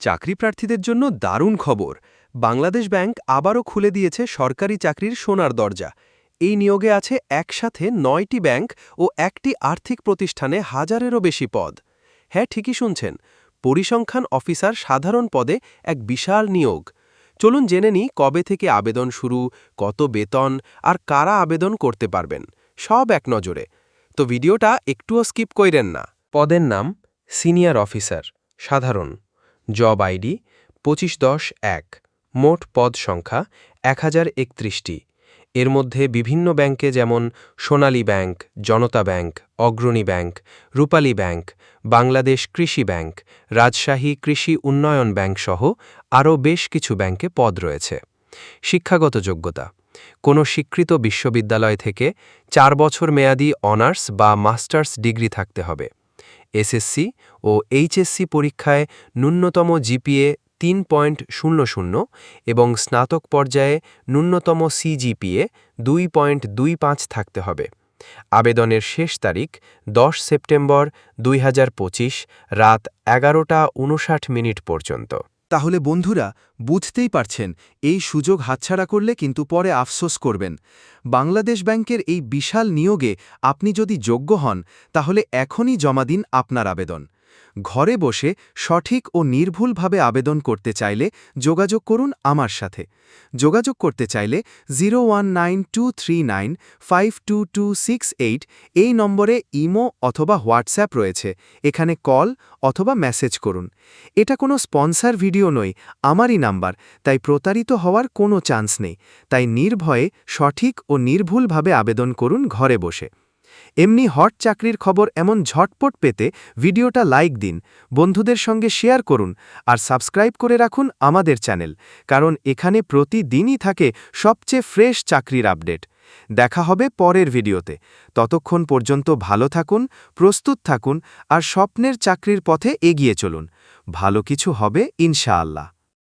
চাকরি প্রার্থীদের জন্য দারুণ খবর। বাংলাদেশ ব্যাংক আবারও খুলে দিয়েছে সরকারি চাকরির সোনার দরজা। এই নিয়োগে আছে একসাথে নয়টি ব্যাংক ও একটি আর্থিক প্রতিষ্ঠানে হাজারেরও বেশি পদ। হ্যাঁ ঠিকই শুনছেন। পরিসংখ্যান অফিসার সাধারণ পদে এক বিশাল নিয়োগ। চলুন জেনে নিই কবে থেকে আবেদন শুরু, কত বেতন আর কারা আবেদন করতে পারবেন। সব এক নজরে। তো ভিডিওটা একটুও স্কিপ কইরেন না। পদের নাম সিনিয়র অফিসার, সাধারণ। জব আইডি পঁচিশ দশ এক, মোট পদ সংখ্যা এক হাজার একত্রিশটি। এর মধ্যে বিভিন্ন ব্যাংকে যেমন Sonali bank, Janata bank, Agrani bank, Rupali bank, Bangladesh Krishi bank, Rajshahi কৃষি উন্নয়ন ব্যাংক সহ আরও বেশ কিছু ব্যাংকে পদ রয়েছে। শিক্ষাগত যোগ্যতা, কোনো স্বীকৃত বিশ্ববিদ্যালয় থেকে চার বছর মেয়াদি অনার্স বা মাস্টার্স ডিগ্রি থাকতে হবে। এসএসসি ও এইচএসসি পরীক্ষায় ন্যূনতম জিপিএ তিন পয়েন্ট শূন্য শূন্য এবং স্নাতক পর্যায়ে ন্যূনতম সিজিপিএ দুই পয়েন্ট দুই পাঁচ থাকতে হবে। আবেদনের শেষ তারিখ দশ সেপ্টেম্বর দুই হাজার পঁচিশ রাত এগারোটা উনষাট মিনিট পর্যন্ত। তাহলে বন্ধুরা, বুঝতেই পারছেন, এই সুযোগ হাতছাড়া করলে কিন্তু পরে আফসোস করবেন। বাংলাদেশ ব্যাংকের এই বিশাল নিয়োগে আপনি যদি যোগ্য হন, তাহলে এখনই জমা দিন আপনার আবেদন। ঘরে বসে সঠিক ও নির্ভুলভাবে আবেদন করতে চাইলে যোগাযোগ করুন আমার সাথে। যোগাযোগ করতে চাইলে জিরো এই নম্বরে ইমো অথবা হোয়াটসঅ্যাপ রয়েছে। এখানে কল অথবা মেসেজ করুন। এটা কোনো স্পন্সার ভিডিও নয়, আমারই নাম্বার, তাই প্রতারিত হওয়ার কোনো চান্স নেই। তাই নির্ভয়ে সঠিক ও নির্ভুলভাবে আবেদন করুন ঘরে বসে। এমনি হট চাকরির খবর এমন ঝটপট পেতে ভিডিওটা লাইক দিন, বন্ধুদের সঙ্গে শেয়ার করুন আর সাবস্ক্রাইব করে রাখুন আমাদের চ্যানেল, কারণ এখানে প্রতিদিনই থাকে সবচেয়ে ফ্রেশ চাকরির আপডেট। দেখা হবে পরের ভিডিওতে। ততক্ষণ পর্যন্ত ভালো থাকুন, প্রস্তুত থাকুন আর স্বপ্নের চাকরির পথে এগিয়ে চলুন। ভালো কিছু হবে ইনশাআল্লাহ।